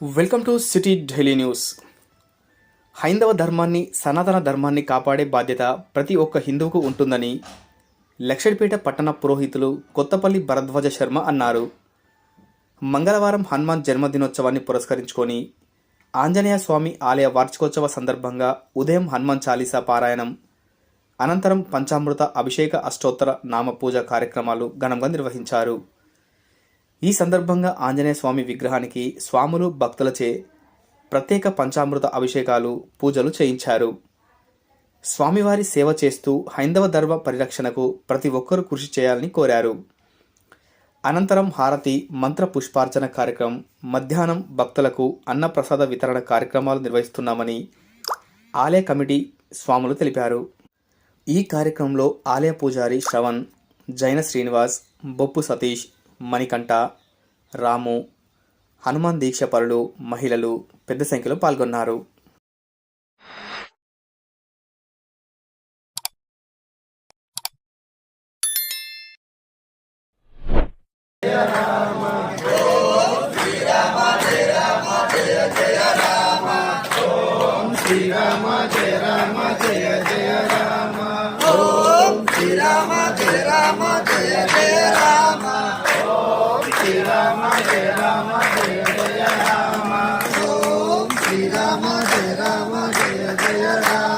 Welcome to city daily news. హైందవ ధర్మాన్ని సనాతన ధర్మాన్ని కాపాడే బాధ్యత ప్రతి ఒక్క హిందువుకు ఉంటుందని లక్షడిపేట పట్టణ పురోహితులు కొత్తపల్లి భరద్వాజ శర్మ అన్నారు. మంగళవారం హనుమాన్ జన్మదినోత్సవాన్ని పురస్కరించుకొని ఆంజనేయ స్వామి ఆలయ వార్షికోత్సవ సందర్భంగా ఉదయం హనుమాన్ చాలీసా పారాయణం అనంతరం పంచామృత అభిషేక అష్టోత్తర నామ పూజ కార్యక్రమాలు ఘనంగా నిర్వహించారు. ఈ సందర్భంగా ఆంజనేయ స్వామి విగ్రహానికి స్వాములు భక్తులచే ప్రత్యేక పంచామృత అభిషేకాలు పూజలు చేయించారు. స్వామివారి సేవ చేస్తూ హైందవ ధర్మ పరిరక్షణకు ప్రతి ఒక్కరూ కృషి చేయాలని కోరారు. అనంతరం హారతి మంత్ర పుష్పార్చన కార్యక్రమం మధ్యాహ్నం భక్తులకు అన్నప్రసాద వితరణ కార్యక్రమాలు నిర్వహిస్తున్నామని ఆలయ కమిటీ స్వాములు తెలిపారు. ఈ కార్యక్రమంలో ఆలయ పూజారి శ్రవణ్ జైన శ్రీనివాస్ బొప్పు సతీష్ మణికంఠ రాము హనుమాన్ దీక్ష పరులు మహిళలు పెద్ద సంఖ్యలో పాల్గొన్నారు. Rama, Jai Rama, Jaya Jaya Rama.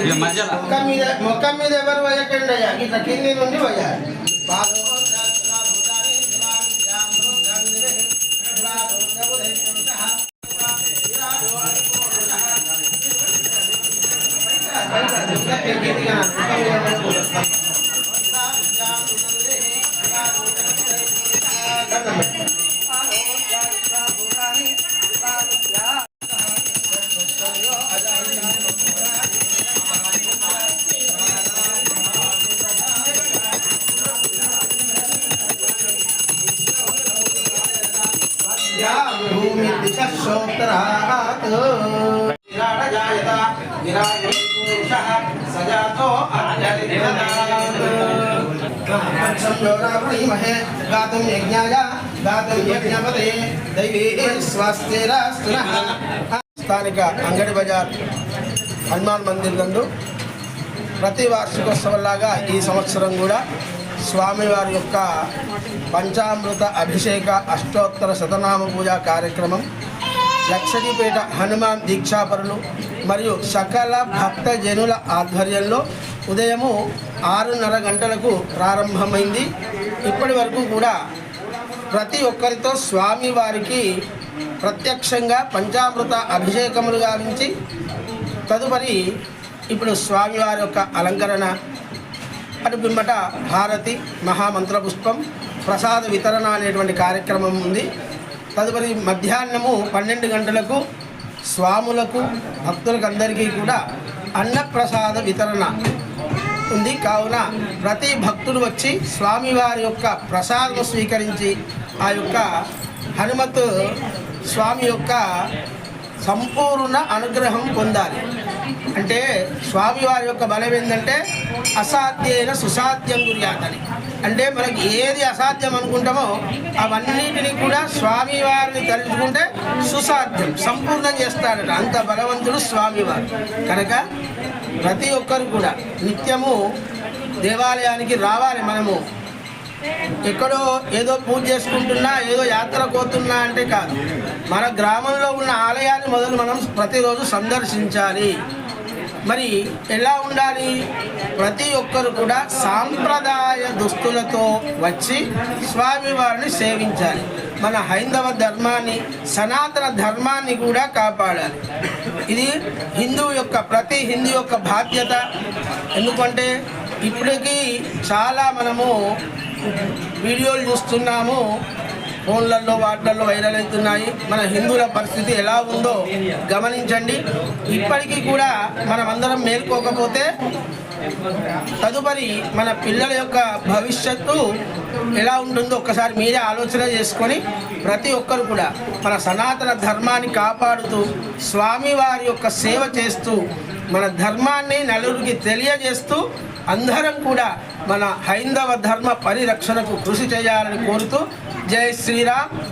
మొక్క మీద మొక్క మీద ఎవరు పోయకండి అయ్యా? ఇట్లా కింది నుండి పోయాలి. భూమి దిశ విరాడ జాయత గాతుం యజ్ఞాయ గాతుం యజ్ఞపతే దైవీ స్వస్తిరస్తు స్థానిక అంగడి బజార్ హనుమాన్ మందిర్ నందు ప్రతి వార్షికోత్సవంలాగా ఈ సంవత్సరం కూడా స్వామివారి యొక్క పంచామృత అభిషేక అష్టోత్తర శతనామ పూజా కార్యక్రమం లక్షడిపేట హనుమాన్ దీక్షాపరులు మరియు సకల భక్త జనుల ఆధ్వర్యంలో ఉదయము ఆరున్నర గంటలకు ప్రారంభమైంది. ఇప్పటి వరకు కూడా ప్రతి ఒక్కరితో స్వామివారికి ప్రత్యక్షంగా పంచామృత అభిషేకములు గావించి తదుపరి ఇప్పుడు స్వామివారి యొక్క అలంకరణ అటు పిమ్మట హారతి మహామంత్ర పుష్పం ప్రసాద వితరణ అనేటువంటి కార్యక్రమం ఉంది. తదుపరి మధ్యాహ్నము పన్నెండు గంటలకు స్వాములకు భక్తులకు అందరికీ కూడా అన్నప్రసాద వితరణ ఉంది. కావున ప్రతి భక్తుడు వచ్చి స్వామివారి యొక్క ప్రసాదం స్వీకరించి ఆ యొక్క హనుమత్ స్వామి యొక్క సంపూర్ణ అనుగ్రహం పొందాలి. అంటే స్వామివారి యొక్క బలం ఏంటంటే అసాధ్యైన సుసాధ్యం గురియాతని. అంటే మనకి ఏది అసాధ్యం అనుకుంటామో అవన్నిటిని కూడా స్వామివారిని తలుచుకుంటే సుసాధ్యం సంపూర్ణం చేస్తాడట. అంత బలవంతుడు స్వామివారు కనుక ప్రతి ఒక్కరు కూడా నిత్యము దేవాలయానికి రావాలి మనము. ఎక్కడో ఏదో పూజ చేసుకుంటున్నా ఏదో యాత్ర కోతున్నా అంటే కాదు. మన గ్రామంలో ఉన్న ఆలయాన్ని మొదలు మనం ప్రతిరోజు సందర్శించాలి. మరి ఎలా ఉండాలి? ప్రతి ఒక్కరు కూడా సాంప్రదాయ దుస్తులతో వచ్చి స్వామివారిని సేవించాలి. మన హైందవ ధర్మాన్ని సనాతన ధర్మాన్ని కూడా కాపాడాలి. ఇది హిందూ యొక్క ప్రతి హిందూ యొక్క బాధ్యత. ఎందుకంటే ఇప్పటికీ చాలా మనము వీడియోలు చూస్తున్నాము. ఫోన్లలో వాటిలలో వైరల్ అవుతున్నాయి. మన హిందువుల పరిస్థితి ఎలా ఉందో గమనించండి. ఇప్పటికీ కూడా మనమందరం మేల్కోకపోతే తదుపరి మన పిల్లల యొక్క భవిష్యత్తు ఎలా ఉంటుందో ఒక్కసారి మీరే ఆలోచన చేసుకొని ప్రతి ఒక్కరు కూడా మన సనాతన ధర్మాన్ని కాపాడుతూ స్వామివారి యొక్క సేవ చేస్తూ మన ధర్మాన్ని నలుగురికి తెలియజేస్తూ అందరం కూడా మన హైందవ ధర్మ పరిరక్షణకు కృషి చేయాలని కోరుతూ జై శ్రీరామ్.